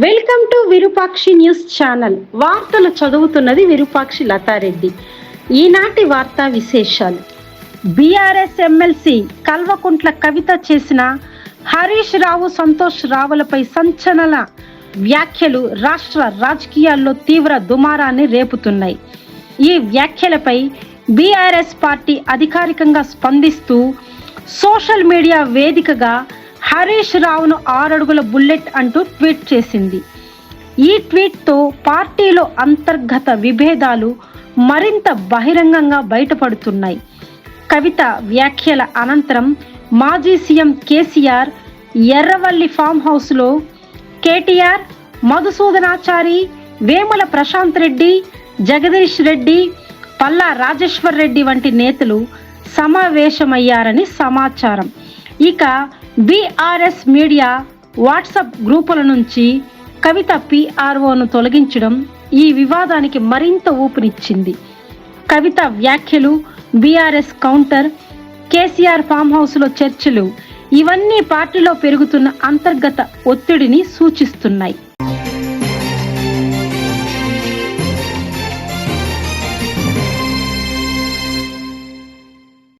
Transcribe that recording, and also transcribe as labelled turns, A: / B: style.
A: Welcome to Virupakshi news channel. వార్తలు చదువుతున్నది విరూపాక్షి లతారెడ్డి. ఈనాటి వార్తా విశేషాలు. బీఆర్ఎస్ ఎమ్మెల్సీ కల్వకుంట్ల కవిత చేసిన హరీష్ రావు సంతోష్ రావులపై సంచలన వ్యాఖ్యలు రాష్ట్ర రాజకీయాల్లో తీవ్ర దుమారాన్ని రేపుతున్నాయి. ఈ వ్యాఖ్యలపై బీఆర్ఎస్ పార్టీ అధికారికంగా స్పందిస్తూ సోషల్ మీడియా వేదికగా హరీష్ రావును ఆరడుగుల బుల్లెట్ అంటూ ట్వీట్ చేసింది. ఈ ట్వీట్తో పార్టీలో అంతర్గత విభేదాలు మరింత బహిరంగంగా బయటపడుతున్నాయి. కవిత వ్యాఖ్యల అనంతరం మాజీ సీఎం కేసీఆర్ ఎర్రవల్లి ఫామ్ హౌస్లో కేటీఆర్ మధుసూదనాచారి వేముల ప్రశాంత్ రెడ్డి జగదీష్ రెడ్డి పల్లా రాజేశ్వర్ రెడ్డి వంటి నేతలు సమావేశమయ్యారని సమాచారం. ఇక బీఆర్ఎస్ మీడియా వాట్సాప్ గ్రూపుల నుంచి కవిత పిఆర్ఓను తొలగించడం ఈ వివాదానికి మరింత ఊపునిచ్చింది కవిత వ్యాఖ్యలు బీఆర్ఎస్ కౌంటర్ కేసీఆర్ ఫామ్ హౌస్లో చర్చలు ఇవన్నీ పార్టీలో పెరుగుతున్న అంతర్గత ఒత్తిడిని సూచిస్తున్నాయి.